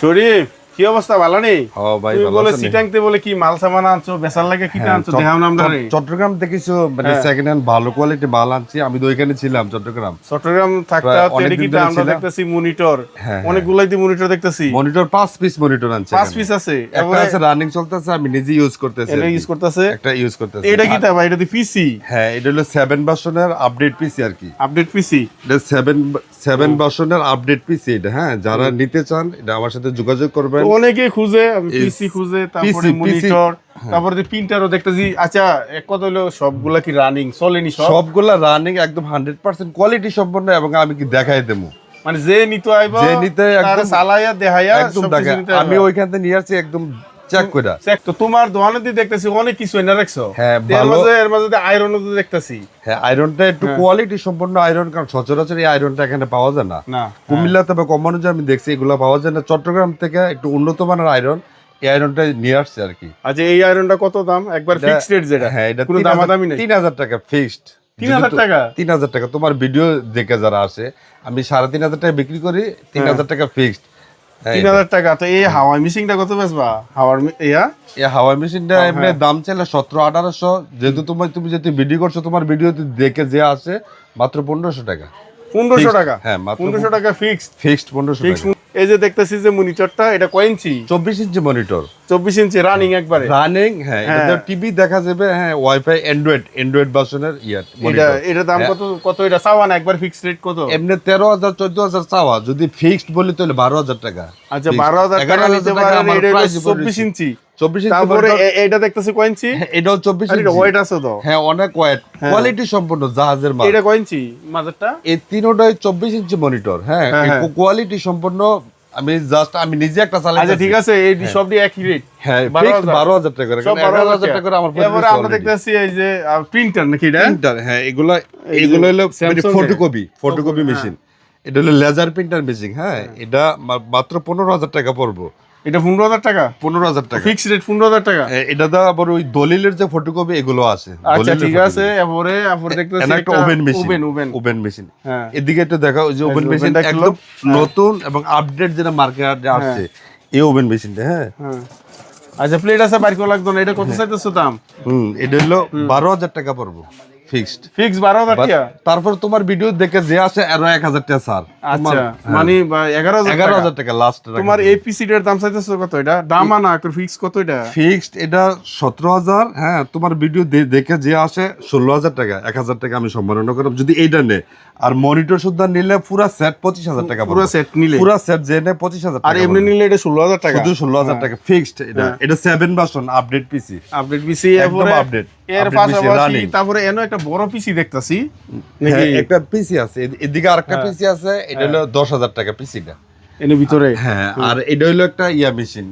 শরীফ। কি অবস্থা ভালো নেই? ও ভাই তুমি বলে সিটাংতে বলে কি মাল সামান আনছো বেচার লাগে হ্যাঁ, আনছো? দেখাও চট্টগ্রাম কিছু মানে হ্যাঁ। সেকেন্ড হ্যান্ড ভালো কোয়ালিটি মাল আনছি। আমি তো ওইখানে ছিলাম চট্টগ্রাম। চট্টগ্রাম থাকতে কিটা ধরে আমরা দেখতেছি মনিটর হ্যাঁ, অনেকগুলাই দিয়ে মনিটর দেখতেছি। মনিটর পাঁচ পিস মনিটর আনছি পিস আছে। একটা আছে রানিং চলতেছে আমি নিজে ইউজ করতেছি এটা ইউজ করতেছে। একটা ইউজ করতেছি। এটা কি ভাই? এটা দি পিসি হ্যাঁ এটা হলো সেভেন ভার্সনের আপডেট পিসি আর কি। আপডেট পিসি এটা সেভেন সেভেন ভার্সনের আপডেট পিসি এটা হ্যাঁ। যারা নিতে চান এটা আমার সাথে যোগাযোগ করবেন। অনেকে খুঁজে পিসি খুঁজে তারপরে মনিটর তারপরে প্রিন্টারও দেখতেছি আচ্ছা এক কথা হলো সবগুলা কি রানিং চলেনি সবগুলা রানিং একদম হান্ড্রেড পার্সেন্ট কোয়ালিটি সম্পন্ন এবং আমি কি দেখাই দেবো? মানে যে নিতে আইবা যে নিতে একদম- চালাইয়া দেখাইয়া একদম দেখা আমি ওইখান থেকে নিয়ে আসছি একদম চেক করে চেক তো তোমার দোকানে দিয়ে দেখতেছি অনেক কিছু এনে রাখছো। হ্যাঁ, ভালো- এর মাঝে আয়রন দেখতেছি। হ্যাঁ আয়রনটা একটু কোয়ালিটি সম্পন্ন আয়রন কারণ সচরাচর এই আয়রনটা এখানে পাওয়া যায় না। না কুমিল্লাতে বা কমানুজে আমি দেখছি এগুলো পাওয়া যায় না। চট্টগ্রাম থেকে একটু উন্নত মানের আয়রন এই আয়রনটা নিয়ে আসছে আর কি। আচ্ছা এই আয়রনটা কত দাম? একবার ফিক্সড রেট যেটা। হ্যাঁ এটা কোনো দামাদামি নেই। তিন হাজার টাকা ফিক্সড 3000 টাকা? তিন হাজার টাকা। তোমার ভিডিও দেখে যারা আসে আমি সাড়ে তিন হাজার টাকা বিক্রি করি তিন হ্যাঁ। হাজার টাকা ফিক্সড তিন হাজার টাকা তো এই হাওয়াই মেশিনটা কত বেচবা? হাওয়ার ইয়া? এই হাওয়াই মেশিনটা হ্যাঁ, এমনি দাম চাইলে সতেরো আঠারোশো। যেহেতু তোমার তুমি যেহেতু ভিডিও করছ তোমার ভিডিও দেখে যে আছে মাত্র পনেরোশো টাকা। পনেরোশো টাকা? হ্যাঁ, পনেরোশো টাকা ফিক্সড ফিক্সড পনেরোশো এই যে দেখতেছি যে মনিটরটা এটা কয় ইঞ্চি চব্বিশ ইঞ্চি মনিটর চব্বিশ ইঞ্চি রানিং একবারে রানিং হ্যাঁ হ্যাঁ। এটা টিভি দেখা যাবে হ্যাঁ ওয়াইফাই অ্যান্ড্রয়েড অ্যান্ড্রয়েড ভার্সনের ইয়ার এটা এটা দাম হ্যাঁ। কত কত এটা চাওয়া না একবার ফিক্সড রেট কত এমনি তেরো হাজার চোদ্দ হাজার চাওয়া যদি ফিক্সড বলি তাহলে বারো হাজার টাকা আচ্ছা। বারো হাজার টাকা নিতে পারেন চব্বিশ। ইঞ্চি চব্বিশ ইঞ্চি তারপরে এটা দেখতেছি কয় ইঞ্চি? হ্যাঁ, এটাও ইঞ্চি। ওয়েট আছে তো। হ্যাঁ অনেক ওয়েট কোয়ালিটি সম্পন্ন জাহাজের মাল। এটা কয় ইঞ্চি এই তিনোটাই ইঞ্চি মনিটর হ্যাঁ হ্যাঁ, হ্যাঁ। কোয়ালিটি সম্পন্ন আমি জাস্ট আমি নিজে একটা চালাই আচ্ছা ঠিক আছে এই সব দিয়ে একই রেট হ্যাঁ বারো fixed হাজার। বারো হাজার টাকা করে সব কারণ বারো এগারো হাজার হাজার টাকা করে আমার এবারে আমরা দেখতেছি এই যে প্রিন্টার নাকি এটা? প্রিন্টার হ্যাঁ এগুলো হলো ফটোকপি ফটোকপি মেশিন এটা হলো লেজার প্রিন্টার মেশিন হ্যাঁ এটা মাত্র পনেরো হাজার টাকা পড়ব। এটা পনেরো হাজার টাকা? পনেরো হাজার টাকা। ফিক্স রেট পনেরো হাজার টাকা? এটা তো আবার ওই দলিলের যে ফটোকপি এগুলো আছে। আচ্ছা ঠিক আছে এরপরে এরপরে দেখতেছি একটা oven machine oven oven oven machine হ্যাঁ। এদিকে একটু দেখা ওই যে ওভেন মেশিন ovenটা হ্যাঁ। একদম নতুন এবং আপডেট যেটা মার্কেটে আসছে এই ওভেন মেশিনটা হ্যাঁ। হ্যাঁ। আচ্ছা প্লেট আছে বাইর করা লাগতো না। এটা কত চাইতেছো দাম? হুম এটা হলো বারো হাজার টাকা পড়ব ফিক্সড ফিক্স বারো হাজার টাকা? তারপর তোমার ভিডিও দেখে যে আসে আরও এক হাজার টাকা স্যার আচ্ছা মানে হাজার এগারো টাকা। লাস্ট তোমার এই পিসিটার দাম চাইতেছো কত এটা? দাম আনা ফিক্স কত এটা? ফিক্সড এটা সতেরো হাজার হ্যাঁ তোমার ভিডিও দেখে যে আসে ষোলো হাজার টাকা এক হাজার টাকা আমি সম্মাননা করব যদি এইটা নে। আর মনিটর শুদ্ধ নিলে পুরা সেট পঁচিশ হাজার টাকা পুরো সেট নিলে। পুরা সেট যে নে পঁচিশ হাজার আর এমনি নিলে এটা ষোলো হাজার টাকা। শুধু ষোলো হাজার টাকা ফিক্সড এটা। হ্যাঁ। এটা seven version update PC update PC একদম এর পাশাপাশি তারপরে এনো একটা বড় পিসি দেখতাছি। হ্যাঁ একটা পিসি আছে। এদিকে আরেকটা পিসি আছে এটা হলো দশ হাজার টাকা পিসিটা এর ভিতরে? হ্যাঁ আর এটা হলো একটা ইয়া মেশিন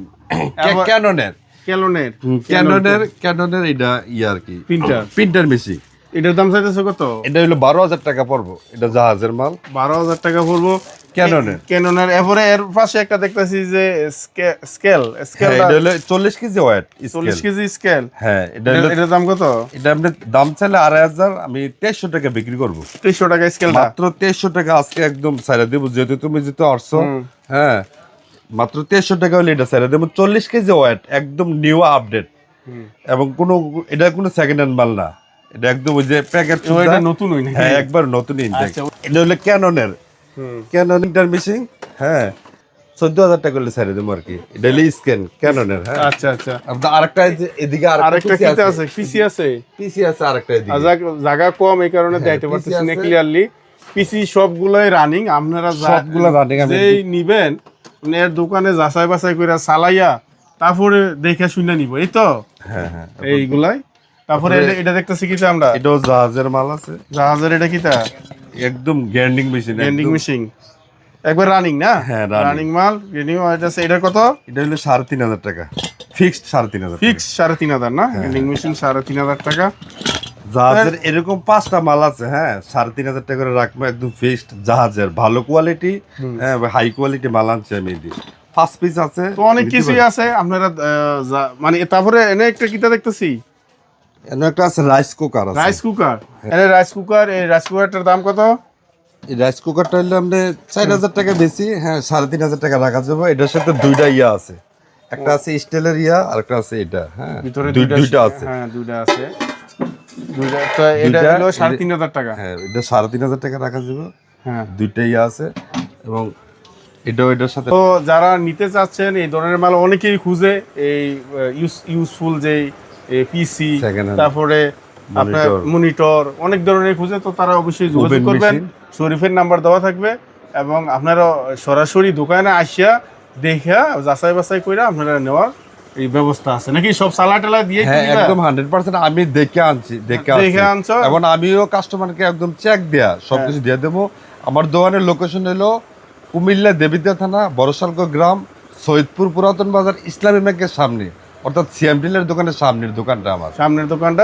ক্যাননের ক্যাননের ক্যাননের ক্যাননের এটা ইয়া আর কি। প্রিন্টার প্রিন্টার মেশিন এটার দাম চাইতেছো কত? এটা হলো বারো হাজার টাকা পড়ব। এটা জাহাজের মাল। বারো হাজার টাকা পড়ব। ক্যাননের ক্যাননের এরপরে এর পাশে একটা দেখতেছি যে স্কেল হ্যাঁ স্কেল এটা হলো চল্লিশ কেজি ওয়েট চল্লিশ কেজি স্কেল হ্যাঁ এটা হলো এটার দাম কত? এটা আপনি দাম চাইলে আড়াই হাজার আমি তেইশশো টাকা বিক্রি করব। তেইশশো টাকা স্কেল মাত্র তেইশশো টাকা আজকে একদম সাইরা দেবো যেহেতু তুমি যেহেতু আসছো। হ্যাঁ মাত্র তেইশশো টাকা হলে এটা সাইরা দেবো। চল্লিশ কেজি ওয়েট একদম নিউ আপডেট এবং কোনো এটা কোনো সেকেন্ড হ্যান্ড মাল না। এটা একদম ওই যে প্যাকেট এটা নতুন হই হ্যাঁ একবার নতুন ইনটেক আচ্ছা। এটা হলো ক্যাননের হুম। ক্যানন ইন্টার মেশিন হ্যাঁ। চোদ্দ হাজার টাকা সাইরা দেবো আর কি। এটা হলো স্ক্যান ক্যাননের হ্যাঁ। আচ্ছা আচ্ছা। আরেকটা এদিকে আরেকটা আছে। পিসি আছে। পিসি আছে আরেকটা এদিকে। জায়গা কম এই কারণে হ্যাঁ, দেখাইতে PC পারতেছি না ক্লিয়ারলি পিসি সবগুলাই রানিং আপনারা সবগুলা যেই নিবেন মানে এর দোকানে যাচাই বাছাই করে চালাইয়া তারপরে দেখে শুনে নিব এই তো? হ্যাঁ হ্যাঁ। এইগুলাই। তারপরে এটা- দেখতেছি আমরা? এটাও জাহাজের মাল আছে। জাহাজের এটা কিতা একদম গ্যান্ডিং মেশিন এন্ডিং মেশিন একবার রানিং না? হ্যাঁ, রানিং মাল রিনিউ এটা এটার কত? এটা হলো সাড়ে তিন হাজার টাকা। ফিক্সড সাড়ে তিন হাজার ফিক্স সাড়ে তিন হাজার না। এন্ডিং মেশিন সাড়ে তিন হাজার টাকা। জাহাজের এরকম পাঁচটা মাল আছে হ্যাঁ? সাড়ে তিন হাজার টাকা করে রাখব একদম ফিক্সড জাহাজের। ভালো কোয়ালিটি হ্যাঁ হাই কোয়ালিটি মাল আনছে আমি ফার্স্ট পিস আছে তো অনেক কিছুই আছে আপনারা মানে তারপরে এনে একটা কিতা দেখতেছি? একটা আছে রাইস কুকার আছে। রাইস কুকার রাইস কুকার এই রাইস কুকারটার দাম কত? এই রাইস কুকারটা হলে আপনি চার হাজার টাকা বেশি হ্যাঁ সাড়ে তিন হাজার টাকা রাখা যাবে। এটার সাথে দুইটা ইয়া আছে। একটা আছে স্টিলের ইয়া আর একটা আছে এটা হ্যাঁ ভিতরে দুই- দুইটা আছে। হ্যাঁ দুইটা আছে। দুইটা তো এটা হলো সাড়ে তিন হাজার টাকা। হ্যাঁ এটা সাড়ে তিন হাজার টাকা রাখা যাবে। হ্যাঁ। দুইটা ইয়া আছে এবং এটাও এটার সাথে তো যারা নিতে চাচ্ছেন এই ধরনের মাল অনেকেই খুঁজে এই ইউজফুল যে পিসি. তারপরে আপনার মনিটর অনেক ধরনের খুঁজে তো তারা অবশ্যই যোগাযোগ করবেন। শরীফের নাম্বার দেওয়া থাকবে এবং আপনারা সরাসরি দোকানে আসিয়া দেখা যাচাই বাছাই করে আপনারা নেওয়ার এই ব্যবস্থা আছে। নাকি সব সালা টালা দিয়ে হ্যাঁ একদম হান্ড্রেড পার্সেন্ট আমি দেখে আনছি দেখে দেখে আনছি? আনছো? এবং আমিও কাস্টমারকে একদম চেক দেয়া সবকিছু দিয়ে দেবো। আমার দোকানের লোকেশন হলো কুমিল্লা দেবিদ্যা থানা বড়শালক গ্রাম সৈয়দপুর পুরাতন বাজার ইসলামী ব্যাংকের সামনে। অর্থাৎ সিএমটিলের দোকানের সামনের দোকানটা আমার। সামনের দোকানটা